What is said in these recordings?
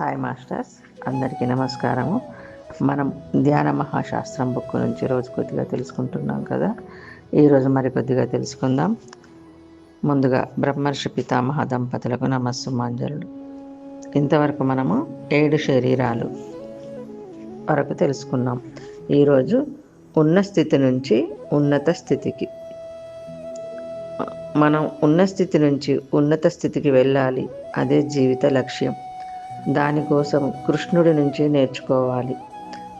Hi masters అందరికీ నమస్కారము. మనం ధ్యాన మహాశాస్త్రం బుక్ నుంచి రోజు కొద్దిగా తెలుసుకుంటున్నాం కదా. ఈరోజు మరి కొద్దిగా తెలుసుకుందాం. ముందుగా బ్రహ్మర్షి పితామహ దంపతులకు నమస్సుమాంజలుడు ఇంతవరకు మనము ఏడు శరీరాలు వరకు తెలుసుకున్నాం. ఈరోజు ఉన్న స్థితి నుంచి ఉన్నత స్థితికి. మనం ఉన్న స్థితి నుంచి ఉన్నత స్థితికి వెళ్ళాలి. అదే జీవిత లక్ష్యం. దానికోసం కృష్ణుడి నుంచి నేర్చుకోవాలి.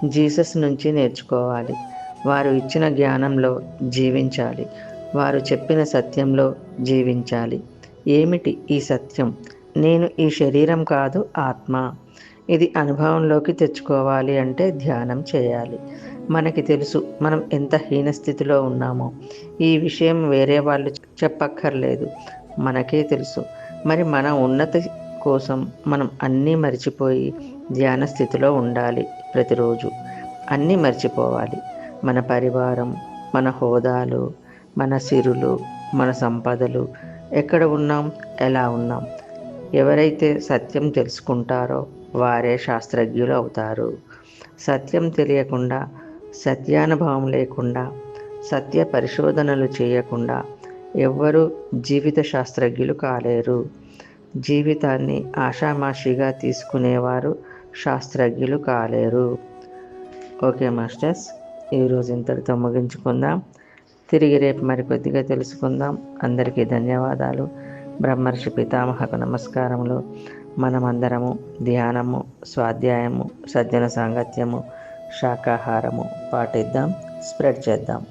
జీసస్ నుంచి నేర్చుకోవాలి. వారు ఇచ్చిన జ్ఞానంలో జీవించాలి. వారు చెప్పిన సత్యంలో జీవించాలి. ఏమిటి ఈ సత్యం? నేను ఈ శరీరం కాదు ఆత్మ. ఇది అనుభవంలోకి తెచ్చుకోవాలి అంటే ధ్యానం చేయాలి. మనకి తెలుసు మనం ఎంత హీన స్థితిలో ఉన్నామో. ఈ విషయం వేరే వాళ్ళు చెప్పక్కర్లేదు. మనకే తెలుసు. మరి మన ఉన్నత కోసం మనం అన్నీ మర్చిపోయి ధ్యాన స్థితిలో ఉండాలి ప్రతిరోజు. అన్నీ మర్చిపోవాలి. మన పరివారం మన హోదాలు మన సిరులు మన సంపదలు ఎక్కడ ఉన్నాం ఎలా ఉన్నాం ఎవరైతే సత్యం తెలుసుకుంటారో వారే శాస్త్రజ్ఞులు అవుతారు. సత్యం తెలియకుండా సత్యానుభవం లేకుండా సత్య పరిశోధనలు చేయకుండా ఎవ్వరూ జీవిత శాస్త్రజ్ఞులు కాలేరు. జీవితాన్ని ఆషామాషిగా తీసుకునేవారు శాస్త్రజ్ఞులు కాలేరు. Okay masters. ఈరోజు ఇంతటితో ముగించుకుందాం. తిరిగి రేపు మరికొద్దిగా తెలుసుకుందాం. అందరికీ ధన్యవాదాలు. బ్రహ్మర్షి పితామహకు నమస్కారములు. మనమందరము ధ్యానము స్వాధ్యాయము సజ్జన సాంగత్యము శాకాహారము పాటిద్దాం స్ప్రెడ్ చేద్దాం.